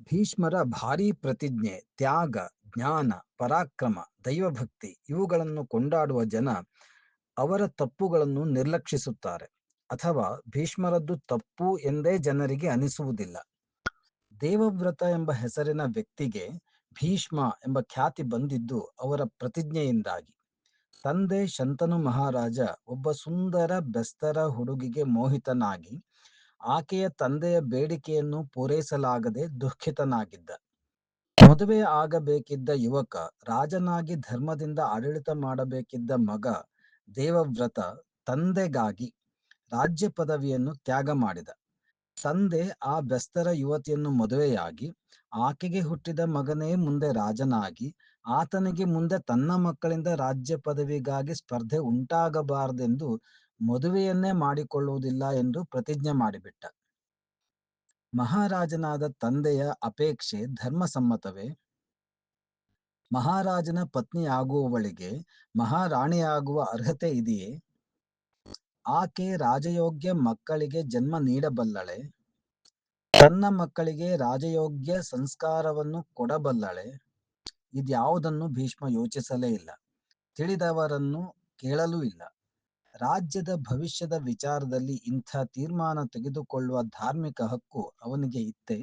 ಭೀಷ್ಮರ ಭಾರೀ ಪ್ರತಿಜ್ಞೆ, ತ್ಯಾಗ, ಜ್ಞಾನ, ಪರಾಕ್ರಮ, ದೈವಭಕ್ತಿ ಇವುಗಳನ್ನು ಕೊಂಡಾಡುವ ಜನ ಅವರ ತಪ್ಪುಗಳನ್ನು ನಿರ್ಲಕ್ಷಿಸುತ್ತಾರೆ. ಅಥವಾ ಭೀಷ್ಮರದ್ದು ತಪ್ಪು ಎಂದೇ ಜನರಿಗೆ ಅನಿಸುವುದಿಲ್ಲ. ದೇವವ್ರತ ಎಂಬ ಹೆಸರಿನ ವ್ಯಕ್ತಿಗೆ ಭೀಷ್ಮ ಎಂಬ ಖ್ಯಾತಿ ಬಂದಿದ್ದು ಅವರ ಪ್ರತಿಜ್ಞೆಯಿಂದಾಗಿ. ತಂದೆ ಶಂತನು ಮಹಾರಾಜ ಒಬ್ಬ ಸುಂದರ, ಬೆಸ್ತರ ಹುಡುಗಿಗೆ ಮೋಹಿತನಾಗಿ ಆಕೆಯ ತಂದೆಯ ಬೇಡಿಕೆಯನ್ನು ಪೂರೈಸಲಾಗದೆ ದುಃಖಿತನಾಗಿದ್ದ. ಮದುವೆ ಆಗಬೇಕಿದ್ದ ಯುವಕ, ರಾಜನಾಗಿ ಧರ್ಮದಿಂದ ಆಡಳಿತ ಮಾಡಬೇಕಿದ್ದ ಮಗ, ದೇವವ್ರತ ತಂದೆಗಾಗಿ ರಾಜ್ಯ ಪದವಿಯನ್ನು ತ್ಯಾಗ ಮಾಡಿದ. ತಂದೆ ಆ ಬೆಸ್ತರ ಯುವತಿಯನ್ನು ಮದುವೆಯಾಗಿ, ಆಕೆಗೆ ಹುಟ್ಟಿದ ಮಗನೇ ಮುಂದೆ ರಾಜನಾಗಿ, ಆತನಿಗೆ ಮುಂದೆ ತನ್ನ ಮಕ್ಕಳಿಂದ ರಾಜ್ಯ ಪದವಿಗಾಗಿ ಸ್ಪರ್ಧೆ ಉಂಟಾಗಬಾರದೆಂದು ಮದುವೆಯನ್ನೇ ಮಾಡಿಕೊಳ್ಳುವುದಿಲ್ಲ ಎಂದು ಪ್ರತಿಜ್ಞೆ ಮಾಡಿಬಿಟ್ಟ. ಮಹಾರಾಜನಾದ ತಂದೆಯ ಅಪೇಕ್ಷೆ ಧರ್ಮಸಮ್ಮತವೇ? ಮಹಾರಾಜನ ಪತ್ನಿಯಾಗುವವಳಿಗೆ ಮಹಾರಾಣಿಯಾಗುವ ಅರ್ಹತೆ ಇದೆಯೇ? ಆಕೆ ರಾಜಯೋಗ್ಯ ಮಕ್ಕಳಿಗೆ ಜನ್ಮ ನೀಡಬಲ್ಲಳೆ? ತನ್ನ ಮಕ್ಕಳಿಗೆ ರಾಜಯೋಗ್ಯ ಸಂಸ್ಕಾರವನ್ನು ಕೊಡಬಲ್ಲಳೆ? ಇದ್ಯಾವುದನ್ನು ಭೀಷ್ಮ ಯೋಚಿಸಲೇ ಇಲ್ಲ. ತಿಳಿದವರನ್ನು ಕೇಳಲೂ ಇಲ್ಲ. ರಾಜ್ಯದ ಭವಿಷ್ಯದ ವಿಚಾರದಲ್ಲಿ ಇಂಥ ತೀರ್ಮಾನ ತೆಗೆದುಕೊಳ್ಳುವ ಧಾರ್ಮಿಕ ಹಕ್ಕು ಅವನಿಗೆ ಇತ್ತೆ